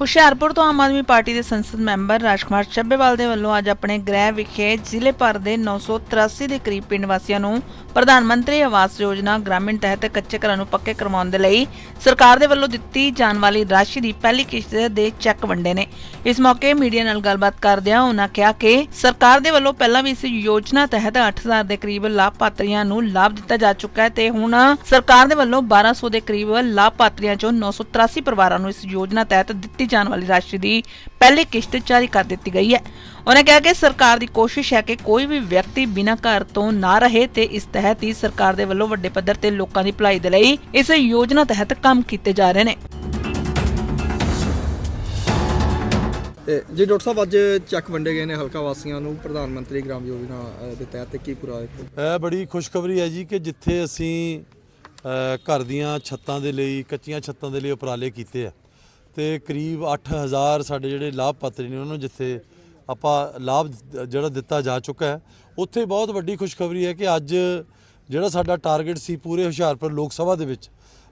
ਹੁਸ਼ਿਆਰਪੁਰ ਤੋਂ ਆਮ ਆਦਮੀ ਪਾਰਟੀ ਦੇ ਸੰਸਦ ਮੈਂਬਰ ਰਾਜਕੁਮਾਰ ਚੱਬੇਵਾਲ ਦੇ ਵੱਲੋਂ ਅੱਜ ਆਪਣੇ ਗ੍ਰਹਿ ਵਿਖੇ ਜ਼ਿਲ੍ਹੇ ਭਰ ਦੇ 983 ਦੇ ਕਰੀਬ ਪਿੰਡ ਵਾਸੀਆਂ ਨੂੰ ਪ੍ਰਧਾਨ ਮੰਤਰੀ ਆਵਾਸ ਯੋਜਨਾ ਗ੍ਰਾਮੀਣ ਤਹਿਤ ਕੱਚੇ ਘਰਾਂ ਨੂੰ ਪੱਕੇ ਕਰਵਾਉਣ ਦੇ ਲਈ ਸਰਕਾਰ ਦੇ ਵੱਲੋਂ ਦਿੱਤੀ ਜਾਣ ਵਾਲੀ ਰਾਸ਼ੀ ਦੀ ਪਹਿਲੀ ਕਿਸ਼ਤ ਦੇ ਚੈੱਕ ਵੰਡੇ ਨੇ। ਇਸ ਮੌਕੇ ਮੀਡੀਆ ਨਾਲ ਗੱਲਬਾਤ ਕਰਦਿਆਂ ਉਹਨਾਂ ਕਿਹਾ ਕਿ ਸਰਕਾਰ ਦੇ ਵੱਲੋਂ ਪਹਿਲਾਂ ਵੀ ਇਸ ਯੋਜਨਾ ਤਹਿਤ 8000 ਦੇ ਕਰੀਬ ਲਾਭਪਾਤਰੀਆਂ ਨੂੰ ਲਾਭ ਦਿੱਤਾ ਜਾ ਚੁੱਕਾ ਹੈ ਤੇ ਹੁਣ ਸਰਕਾਰ ਦੇ ਵੱਲੋਂ 1200 ਦੇ ਕਰੀਬ ਲਾਭਪਾਤਰੀਆਂ ਚੋਂ 983 ਪਰਿਵਾਰਾਂ ਨੂੰ ਇਸ ਯੋਜਨਾ ਤਹਿਤ ਦਿੱਤੀ ਜਾਣ ਵਾਲੀ ਰਾਸ਼ੀ ਦੀ ਪਹਿਲੀ ਕਿਸ਼ਤ ਜਾਰੀ ਕਰ ਦਿੱਤੀ ਗਈ ਹੈ। ਉਹਨੇ ਕਿਹਾ ਕਿ ਸਰਕਾਰ ਦੀ ਕੋਸ਼ਿਸ਼ ਹੈ ਕਿ ਕੋਈ ਵੀ ਵਿਅਕਤੀ ਬਿਨਾਂ ਘਰ ਤੋਂ ਨਾ ਰਹੇ ਤੇ ਇਸ ਤਹਿਤ ਹੀ ਸਰਕਾਰ ਦੇ ਵੱਲੋਂ ਵੱਡੇ ਪੱਧਰ ਤੇ ਲੋਕਾਂ ਦੀ ਭਲਾਈ ਦੇ ਲਈ ਇਸ ਯੋਜਨਾ ਤਹਿਤ ਕੰਮ ਕੀਤੇ ਜਾ ਰਹੇ ਨੇ। ਜੀ ਡਾਕਟਰ ਸਾਹਿਬ ਅੱਜ ਚੈੱਕ ਵੰਡੇ ਗਏ ਨੇ ਹਲਕਾ ਵਾਸੀਆਂ ਨੂੰ ਪ੍ਰਧਾਨ ਮੰਤਰੀ ਗ੍ਰਾਮ ਯੋਜਨਾ ਦੇ ਤਹਿਤ। ਕੀ ਪੂਰਾ ਇਹ ਬੜੀ ਖੁਸ਼ਖਬਰੀ ਹੈ ਜੀ ਕਿ ਜਿੱਥੇ ਅਸੀਂ ਘਰ ਦੀਆਂ ਛੱਤਾਂ ਦੇ ਲਈ ਕੱਚੀਆਂ ਛੱਤਾਂ ਦੇ ਲਈ ਉਪਰਾਲੇ ਕੀਤੇ ਆ। ਤੇ ਕਰੀਬ 8000 ਸਾਡੇ ਜਿਹੜੇ ਲਾਭਪਾਤਰੀ ਨੇ ਉਹਨਾਂ ਨੂੰ ਜਿੱਥੇ ਆਪਾਂ ਲਾਭ ਜਿਹੜਾ ਦਿੱਤਾ ਜਾ ਚੁੱਕਾ ਹੈ ਉੱਥੇ ਬਹੁਤ ਵੱਡੀ ਖੁਸ਼ਖਬਰੀ ਹੈ ਕਿ ਅੱਜ ਜਿਹੜਾ ਸਾਡਾ ਟਾਰਗੇਟ ਸੀ ਪੂਰੇ ਹੁਸ਼ਿਆਰਪੁਰ ਲੋਕ ਸਭਾ ਦੇ ਵਿੱਚ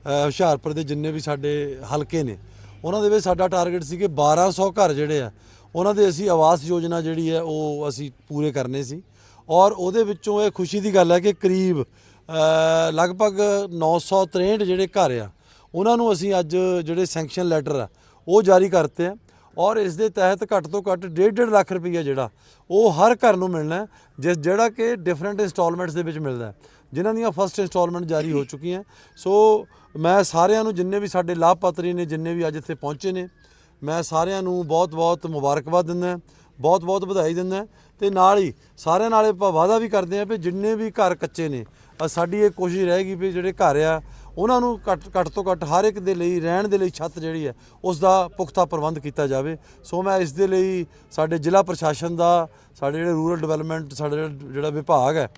ਹੁਸ਼ਿਆਰਪੁਰ ਦੇ ਜਿੰਨੇ ਵੀ ਸਾਡੇ ਹਲਕੇ ਨੇ ਉਹਨਾਂ ਦੇ ਵਿੱਚ ਸਾਡਾ ਟਾਰਗੇਟ ਸੀ ਕਿ 1200 ਘਰ ਜਿਹੜੇ ਆ ਉਹਨਾਂ ਦੇ ਅਸੀਂ ਆਵਾਸ ਯੋਜਨਾ ਜਿਹੜੀ ਹੈ ਉਹ ਅਸੀਂ ਪੂਰੇ ਕਰਨੇ ਸੀ ਔਰ ਉਹਦੇ ਵਿੱਚੋਂ ਇਹ ਖੁਸ਼ੀ ਦੀ ਗੱਲ ਹੈ ਕਿ ਕਰੀਬ ਅ, ਲਗਭਗ 963 ਜਿਹੜੇ ਘਰ ਆ ਉਹਨਾਂ ਨੂੰ ਅਸੀਂ ਅੱਜ ਜਿਹੜੇ ਸੈਂਕਸ਼ਨ ਲੈਟਰ ਆ ਉਹ ਜਾਰੀ ਕਰਤੇ ਆ ਔਰ ਇਸ ਦੇ ਤਹਿਤ ਘੱਟ ਤੋਂ ਘੱਟ 1.5 ਲੱਖ ਰੁਪਈਆ ਜਿਹੜਾ ਉਹ ਹਰ ਘਰ ਨੂੰ ਮਿਲਣਾ ਜਿਸ ਜਿਹੜਾ ਕਿ ਡਿਫਰੈਂਟ ਇੰਸਟਾਲਮੈਂਟਸ ਦੇ ਵਿੱਚ ਮਿਲਦਾ ਹੈ, ਜਿਨ੍ਹਾਂ ਦੀਆਂ ਫਸਟ ਇੰਸਟਾਲਮੈਂਟ ਜਾਰੀ ਹੋ ਚੁੱਕੀਆਂ ਸੋ ਮੈਂ ਸਾਰਿਆਂ ਨੂੰ ਜਿੰਨੇ ਵੀ ਸਾਡੇ ਲਾਭਪਾਤਰੀ ਨੇ ਜਿੰਨੇ ਵੀ ਅੱਜ ਇੱਥੇ ਪਹੁੰਚੇ ਨੇ ਮੈਂ ਸਾਰਿਆਂ ਨੂੰ ਬਹੁਤ-ਬਹੁਤ ਮੁਬਾਰਕਬਾਦ ਦਿੰਦਾ ਬਹੁਤ-ਬਹੁਤ ਵਧਾਈ ਦਿੰਦਾ ਤੇ ਨਾਲ ਹੀ ਸਾਰਿਆਂ ਨਾਲ ਆਪਾਂ ਵਾਅਦਾ ਵੀ ਕਰਦੇ ਆ ਵੀ ਜਿੰਨੇ ਵੀ ਘਰ ਕੱਚੇ ਨੇ ਸਾਡੀ ਇਹ ਕੋਸ਼ਿਸ਼ ਰਹੇਗੀ ਵੀ ਜਿਹੜੇ ਘਰ ਆ, ਉਹਨਾਂ ਨੂੰ ਘੱਟ ਘੱਟ ਤੋਂ ਘੱਟ ਹਰ ਇੱਕ ਦੇ ਲਈ, ਰਹਿਣ ਦੇ ਲਈ ਛੱਤ ਜਿਹੜੀ ਹੈ, ਉਸ ਦਾ ਪੁਖਤਾ ਪ੍ਰਬੰਧ ਕੀਤਾ ਜਾਵੇ। ਸੋ ਮੈਂ ਇਸ ਦੇ ਲਈ ਸਾਡੇ ਜ਼ਿਲ੍ਹਾ ਪ੍ਰਸ਼ਾਸਨ ਦਾ, ਸਾਡੇ ਜਿਹੜੇ ਰੂਰਲ ਡਿਵੈਲਪਮੈਂਟ, ਸਾਡੇ ਜਿਹੜਾ- ਵਿਭਾਗ ਹੈ,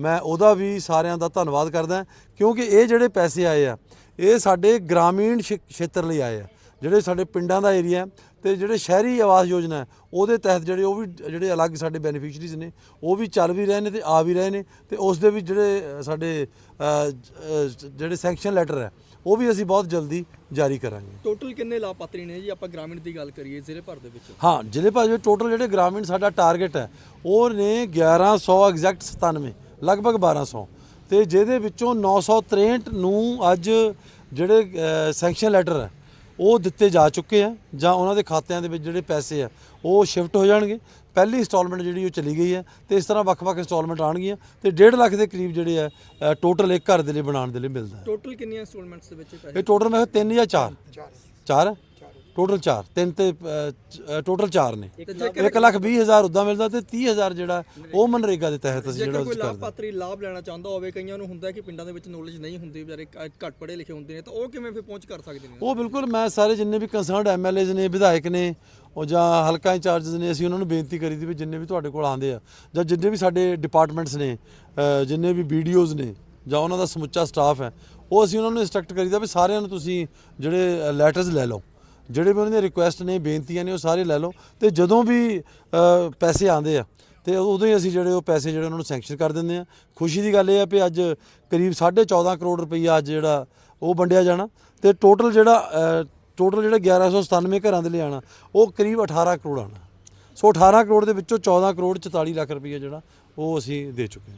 ਮੈਂ ਉਹਦਾ ਵੀ ਸਾਰਿਆਂ ਦਾ ਧੰਨਵਾਦ ਕਰਦਾ ਕਿਉਂਕਿ ਇਹ ਜਿਹੜੇ ਪੈਸੇ ਆਏ ਆ, ਇਹ ਸਾਡੇ ਗ੍ਰਾਮੀਣ ਖੇ- ਖੇਤਰ ਲਈ ਆਏ ਆ। ਜਿਹੜੇ ਸਾਡੇ ਪਿੰਡਾਂ ਦਾ ਏਰੀਆ ਤੇ ਜਿਹੜੇ ਸ਼ਹਿਰੀ ਆਵਾਸ ਯੋਜਨਾ ਹੈ, ਉਹਦੇ ਤਹਿਤ ਜਿਹੜੇ ਉਹ ਵੀ ਜਿਹੜੇ ਅਲੱਗ ਸਾਡੇ ਬੈਨੀਫੀਸ਼ੀਅਰੀਜ਼ ਨੇ ਉਹ ਵੀ ਚੱਲ ਵੀ ਰਹੇ ਨੇ ਤੇ ਆ ਵੀ ਰਹੇ ਨੇ ਤੇ ਉਸ ਦੇ ਵੀ ਜਿਹੜੇ ਸਾਡੇ ਜਿਹੜੇ ਸੈਂਕਸ਼ਨ ਲੈਟਰ ਹੈ ਉਹ ਵੀ ਅਸੀਂ ਬਹੁਤ ਜਲਦੀ ਜਾਰੀ ਕਰਾਂਗੇ। ਟੋਟਲ ਕਿੰਨੇ ਲਾਭਪਾਤਰੀ ਨੇ ਜੀ? ਆਪਾਂ ਗ੍ਰਾਮੀਣ ਦੀ ਗੱਲ ਕਰੀਏ ਜ਼ਿਲ੍ਹੇ ਭਰ ਦੇ ਵਿੱਚ। ਹਾਂ ਜ਼ਿਲ੍ਹੇ ਭਾਜਪਾ ਟੋਟਲ ਜਿਹੜੇ ਗ੍ਰਾਮੀਣ ਸਾਡਾ ਟਾਰਗੇਟ ਹੈ ਉਹ ਨੇ 1100 ਐਗਜ਼ੈਕਟ 97 ਲਗਭਗ 1200 ਤੇ ਜਿਹਦੇ ਵਿੱਚੋਂ 963 ਨੂੰ ਅੱਜ ਜਿਹੜੇ ਸੈਂਕਸ਼ਨ ਲੈਟਰ ਹੈ ਉਹ ਦਿੱਤੇ ਜਾ ਚੁੱਕੇ ਆ ਜਾਂ ਉਹਨਾਂ ਦੇ ਖਾਤਿਆਂ ਦੇ ਵਿੱਚ ਜਿਹੜੇ ਪੈਸੇ ਆ ਉਹ ਸ਼ਿਫਟ ਹੋ ਜਾਣਗੇ। ਪਹਿਲੀ ਇੰਸਟਾਲਮੈਂਟ ਜਿਹੜੀ ਉਹ ਚਲੀ ਗਈ ਹੈ ਤੇ ਇਸ ਤਰ੍ਹਾਂ ਵੱਖ-ਵੱਖ ਇੰਸਟਾਲਮੈਂਟ ਆਣਗੀਆਂ ਤੇ 1.5 ਲੱਖ ਦੇ ਕਰੀਬ ਜਿਹੜੇ ਆ ਟੋਟਲ ਇੱਕ ਘਰ ਦੇ ਲਈ ਬਣਾਉਣ ਦੇ ਲਈ ਮਿਲਦਾ ਹੈ। ਟੋਟਲ ਕਿੰਨੀਆਂ ਇੰਸਟਾਲਮੈਂਟਸ ਦੇ ਵਿੱਚ ਪੈਸੇ ਇਹ ਟੋਟਲ ਮੈਂ 3 ਜਾਂ 4 4 ਟੋਟਲ 4 ਤਿੰਨ ਤੇ ਟੋਟਲ 4 ਨੇ। 1 ਲੱਖ 20 ਹਜ਼ਾਰ ਉਦਾਂ ਮਿਲਦਾ ਤੇ 30 ਹਜ਼ਾਰ ਜਿਹੜਾ ਉਹ ਮਨਰੇਗਾ ਦੇ ਤਹਿਤ ਅਸੀਂ ਜਿਹੜਾ ਕੋਈ ਕਰਦੇ ਲਾਭਪਾਤਰੀ ਲਾਭ ਲੈਣਾ ਚਾਹੁੰਦਾ ਹੋਵੇ ਕਈਆਂ ਨੂੰ ਹੁੰਦਾ ਕਿ ਪਿੰਡਾਂ ਦੇ ਵਿੱਚ ਨੌਲੇਜ ਨਹੀਂ ਹੁੰਦੀ ਵਿਚਾਰੇ ਘੱਟ ਪੜ੍ਹੇ ਲਿਖੇ ਹੁੰਦੇ ਨੇ ਤਾਂ ਉਹ ਕਿਵੇਂ ਫਿਰ ਪਹੁੰਚ ਕਰ ਸਕਦੇ ਨੇ? ਉਹ ਬਿਲਕੁਲ ਮੈਂ ਸਾਰੇ ਜਿੰਨੇ ਵੀ ਕੰਸਰਨਡ ਐਮਐਲਏਜ਼ ਨੇ ਵਿਧਾਇਕ ਨੇ ਉਹ ਜਾਂ ਹਲਕਾ ਇੰਚਾਰਜਸ ਨੇ ਅਸੀਂ ਉਹਨਾਂ ਨੂੰ ਬੇਨਤੀ ਕਰੀ ਦੀ ਵੀ ਜਿੰਨੇ ਵੀ ਤੁਹਾਡੇ ਕੋਲ ਆਉਂਦੇ ਆ ਜਾਂ ਜਿੰਨੇ ਵੀ ਸਾਡੇ ਡਿਪਾਰਟਮੈਂਟਸ ਨੇ ਜਿੰਨੇ ਵੀ ਵੀਡੀਓਜ਼ ਨੇ ਜਾਂ ਉਹਨਾਂ ਦਾ ਸਮੁੱਚਾ ਸਟਾਫ ਹੈ ਉਹ ਅਸੀਂ ਉਹਨਾਂ ਨੂੰ ਇੰਸਟਰਕਟ ਕਰੀਦਾ ਵੀ ਸਾਰਿਆਂ ਨੂੰ ਤੁਸੀਂ ਜਿਹੜੇ ਲੈਟਰਸ ਲੈ ਲਓ। ਜਿਹੜੇ ਵੀ ਉਹਨਾਂ ਦੀਆਂ ਰਿਕੁਐਸਟ ਨੇ, ਬੇਨਤੀਆਂ ਨੇ, ਉਹ ਸਾਰੇ ਲੈ ਲਓ। ਤੇ ਜਦੋਂ ਵੀ ਪੈਸੇ ਆਉਂਦੇ ਆ, ਤੇ ਉਦੋਂ ਹੀ ਅਸੀਂ ਜਿਹੜੇ ਉਹ ਪੈਸੇ ਜਿਹੜੇ ਉਹਨਾਂ ਨੂੰ ਸੈਂਕਸ਼ਨ ਕਰ ਦਿੰਦੇ ਆ। ਖੁਸ਼ੀ ਦੀ ਗੱਲ ਇਹ ਆ ਵੀ ਅੱਜ ਕਰੀਬ 14.5 ਕਰੋੜ ਰੁਪਈਆ ਅੱਜ ਜਿਹੜਾ ਉਹ ਵੰਡਿਆ ਜਾਣਾ। ਤੇ ਟੋਟਲ ਜਿਹੜਾ ਟੋਟਲ ਜਿਹੜਾ 1197 ਘਰਾਂ ਦੇ ਲਈ ਆਣਾ ਉਹ ਕਰੀਬ 18 ਕਰੋੜ ਆਣਾ ਸੋ 18 ਕਰੋੜ ਦੇ ਵਿੱਚੋਂ 14 ਕਰੋੜ 44 ਲੱਖ ਰੁਪਈਆ ਜਿਹੜਾ ਉਹ ਅਸੀਂ ਦੇ ਚੁੱਕੇ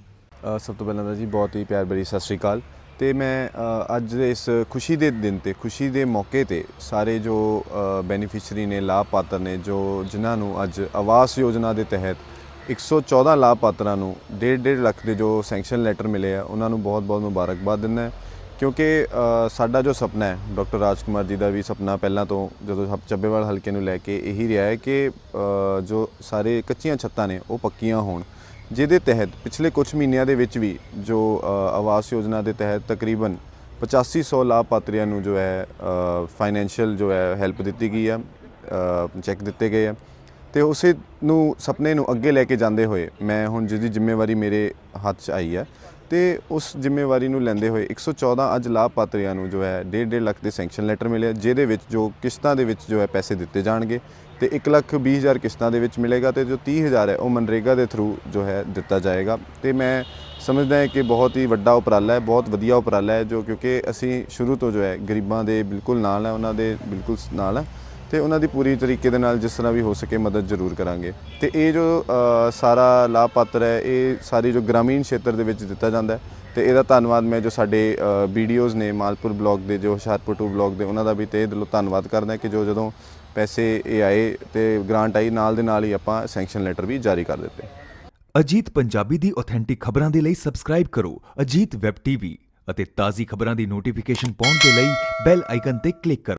ਹਾਂ। ਸਭ ਤੋਂ ਪਹਿਲਾਂ ਤਾਂ ਜੀ ਬਹੁਤ ਹੀ ਪਿਆਰ ਭਰੀ ਸਤਿ ਸ਼੍ਰੀ ਅਕਾਲ। ਤੇ ਮੈਂ ਅੱਜ ਦੇ ਇਸ ਖੁਸ਼ੀ ਦੇ ਦਿਨ ਤੇ, ਖੁਸ਼ੀ ਦੇ ਮੌਕੇ ਤੇ ਸਾਰੇ ਜੋ ਬੈਨੀਫੀਸ਼ੀਅਰੀ ਨੇ, ਲਾਭਪਾਤਰ ਨੇ, ਜੋ ਜਿਨ੍ਹਾਂ ਨੂੰ ਅੱਜ ਆਵਾਸ ਯੋਜਨਾ ਦੇ ਤਹਿਤ 114 ਲਾਭਪਾਤਰਾਂ ਨੂੰ 1.5 ਲੱਖ ਦੇ ਜੋ ਸੈਂਕਸ਼ਨ ਲੈਟਰ ਮਿਲੇ ਆ, ਉਹਨਾਂ ਨੂੰ ਬਹੁਤ-ਬਹੁਤ ਮੁਬਾਰਕਬਾਦ ਦਿੰਦਾ ਕਿਉਂਕਿ ਸਾਡਾ ਜੋ ਸੁਪਨਾ ਹੈ, ਡਾਕਟਰ ਰਾਜਕੁਮਾਰ ਜੀ ਦਾ ਵੀ ਸੁਪਨਾ ਪਹਿਲਾਂ ਤੋਂ ਜਦੋਂ ਸਭ ਚੱਬੇਵਾਲ ਹਲਕੇ ਨੂੰ ਲੈ ਕੇ ਇਹੀ ਰਿਹਾ ਹੈ ਕਿ ਜੋ ਸਾਰੇ ਕੱਚੀਆਂ ਛੱਤਾਂ ਨੇ, ਉਹ ਪੱਕੀਆਂ ਹੋਣ। ਜਿਹਦੇ ਤਹਿਤ ਪਿਛਲੇ ਕੁਝ ਮਹੀਨਿਆਂ ਦੇ ਵਿੱਚ ਵੀ ਜੋ ਆਵਾਸ ਯੋਜਨਾ ਦੇ ਤਹਿਤ ਤਕਰੀਬਨ 8500 ਲਾਭਪਾਤਰੀਆਂ ਨੂੰ ਜੋ ਹੈ ਫਾਈਨੈਂਸ਼ੀਅਲ ਜੋ ਹੈ ਹੈਲਪ ਦਿੱਤੀ ਗਈ ਹੈ ਚੈੱਕ ਦਿੱਤੇ ਗਏ ਆ ਤੇ ਉਸੇ ਨੂੰ, ਸੁਪਨੇ ਨੂੰ ਅੱਗੇ ਲੈ ਕੇ ਜਾਂਦੇ ਹੋਏ ਮੈਂ ਹੁਣ ਜਿਹਦੀ ਜ਼ਿੰਮੇਵਾਰੀ ਮੇਰੇ ਹੱਥ 'ਚ ਆਈ ਹੈ, ਤੇ ਉਸ ਜ਼ਿੰਮੇਵਾਰੀ ਨੂੰ ਲੈਂਦੇ ਹੋਏ 114 ਅੱਜ ਲਾਭਪਾਤਰੀਆਂ ਨੂੰ ਜੋ ਹੈ 1.5 ਲੱਖ ਦੇ ਸੈਂਕਸ਼ਨ ਲੈਟਰ ਮਿਲੇ, ਜਿਹਦੇ ਵਿੱਚ ਜੋ ਕਿਸ਼ਤਾਂ ਦੇ ਵਿੱਚ ਜੋ ਹੈ ਪੈਸੇ ਦਿੱਤੇ ਜਾਣਗੇ। ਤੇ 1 ਲੱਖ 20 ਹਜ਼ਾਰ ਕਿਸ਼ਤਾਂ ਦੇ ਵਿੱਚ ਮਿਲੇਗਾ ਤੇ ਜੋ 30 ਹਜ਼ਾਰ ਹੈ ਉਹ ਮਨਰੇਗਾ ਦੇ ਥਰੂ ਜੋ ਹੈ ਦਿੱਤਾ ਜਾਏਗਾ। ਤੇ ਮੈਂ ਸਮਝਦਾ ਹਾਂ ਕਿ ਬਹੁਤ ਹੀ ਵੱਡਾ ਉਪਰਾਲਾ ਹੈ, ਬਹੁਤ ਵਧੀਆ ਉਪਰਾਲਾ ਹੈ ਜੋ ਕਿਉਂਕਿ ਅਸੀਂ ਸ਼ੁਰੂ ਤੋਂ ਜੋ ਹੈ ਗਰੀਬਾਂ ਦੇ ਬਿਲਕੁਲ ਨਾਲ ਹੈ, ਉਹਨਾਂ ਦੇ ਬਿਲਕੁਲ ਨਾਲ ਹੈ ਤੇ ਉਹਨਾਂ ਦੀ ਪੂਰੀ ਤਰੀਕੇ ਦੇ ਨਾਲ ਜਿਸ ਤਰ੍ਹਾਂ ਵੀ ਹੋ ਸਕੇ ਮਦਦ ਜ਼ਰੂਰ ਕਰਾਂਗੇ। ਤੇ ਇਹ ਜੋ ਸਾਰਾ ਲਾਭਪਾਤਰ ਹੈ, ਇਹ ਸਾਰੀ ਜੋ ਗ੍ਰਾਮੀਣ ਖੇਤਰ ਦੇ ਵਿੱਚ ਦਿੱਤਾ ਜਾਂਦਾ ਹੈ ਤੇ ਇਹਦਾ ਧੰਨਵਾਦ ਮੈਂ ਜੋ ਸਾਡੇ ਵੀਡੀਓਜ਼ ਨੇ ਮਾਲਪੁਰ ਬਲਾਕ ਦੇ, ਜੋ ਹੁਸ਼ਿਆਰਪੁਰ 2 ਬਲਾਕ ਦੇ, ਉਹਨਾਂ ਦਾ ਵੀ ਤਹਿ ਦਿਲੋਂ ਧੰਨਵਾਦ ਕਰਦਾ ਕਿ ਜੋ ਜਦੋਂ ਪੈਸੇ ਇਹ ਆਏ ਤੇ ਗ੍ਰਾਂਟ ਆਈ, ਨਾਲ ਦੇ ਨਾਲ ਹੀ ਆਪਾਂ ਸੈਂਕਸ਼ਨ ਲੈਟਰ ਵੀ ਜਾਰੀ ਕਰ ਦਿੱਤੇ। ਅਜੀਤ ਪੰਜਾਬੀ ਦੀ ਆਥੈਂਟਿਕ ਖਬਰਾਂ ਦੇ ਲਈ ਸਬਸਕ੍ਰਾਈਬ ਕਰੋ ਅਜੀਤ ਵੈਬ ਟੀਵੀ ਅਤੇ ਤਾਜ਼ੀ ਖਬਰਾਂ ਦੀ ਨੋਟੀਫਿਕੇਸ਼ਨ ਪਾਉਣ ਦੇ ਲਈ ਬੈਲ ਆਈਕਨ ਤੇ ਕਲਿੱਕ ਕਰੋ।